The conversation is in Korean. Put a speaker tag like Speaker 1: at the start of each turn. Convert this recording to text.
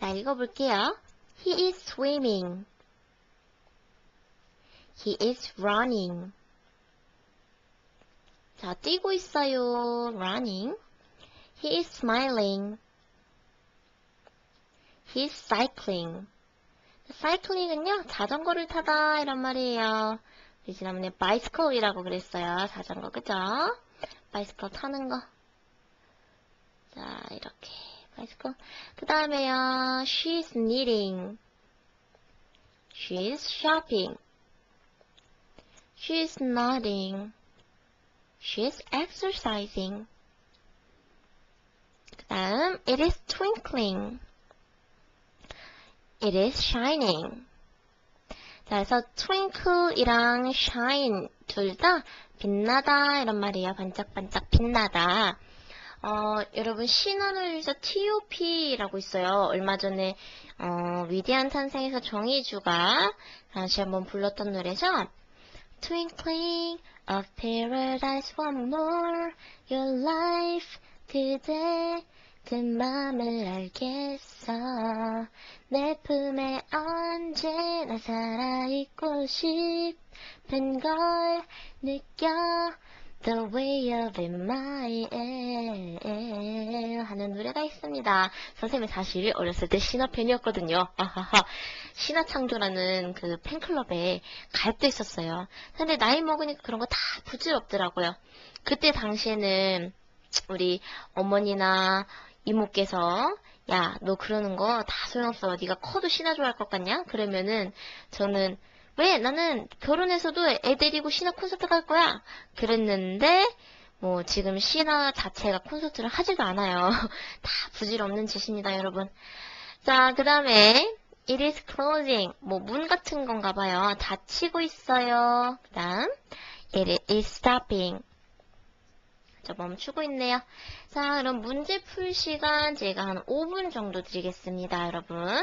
Speaker 1: 자, 읽어볼게요. He is swimming. He is running. 자, 뛰고 있어요. running. He is smiling. He is cycling. cycling은요, 자전거를 타다, 이란 말이에요. 지난번에 bicycle이라고 그랬어요. 자전거, 그죠? bicycle 타는 거. 자, 이렇게. Bicycle. 그 다음에요, she's knitting. She's shopping. She's nodding. She's exercising. 그 다음, it is twinkling. It is shining. 자, 그래서 twinkle이랑 shine 둘 다 빛나다 이런 말이에요. 반짝반짝 빛나다. 어, 여러분 신화를 TOP라고 있어요. 얼마 전에 어, 위대한 탄생에서 정희주가 다시 한번 불렀던 노래죠. Twinkling of paradise one more your life today 그 맘을 알겠어 내 품에 언제나 살아있고 싶은 걸 느껴 The way of it, my air 하는 노래가 있습니다. 선생님이 사실 어렸을 때 신화 팬이었거든요. 신화 창조라는 그 팬클럽에 가입돼 있었어요. 근데 나이 먹으니까 그런 거 다 부질없더라고요. 그때 당시에는 우리 어머니나 이모께서 야, 너 그러는 거 다 소용없어. 네가 커도 신화 좋아할 것 같냐? 그러면은 저는 왜? 나는 결혼해서도 애 데리고 신화 콘서트 갈 거야. 그랬는데 뭐 지금 신화 자체가 콘서트를 하지도 않아요. 다 부질없는 짓입니다, 여러분. 자, 그 다음에 It is closing. 뭐 문 같은 건가 봐요. 닫히고 있어요. 그 다음 It is stopping. 자, 멈추고 있네요. 자, 그럼 문제 풀 시간 제가 한 5분 정도 드리겠습니다, 여러분.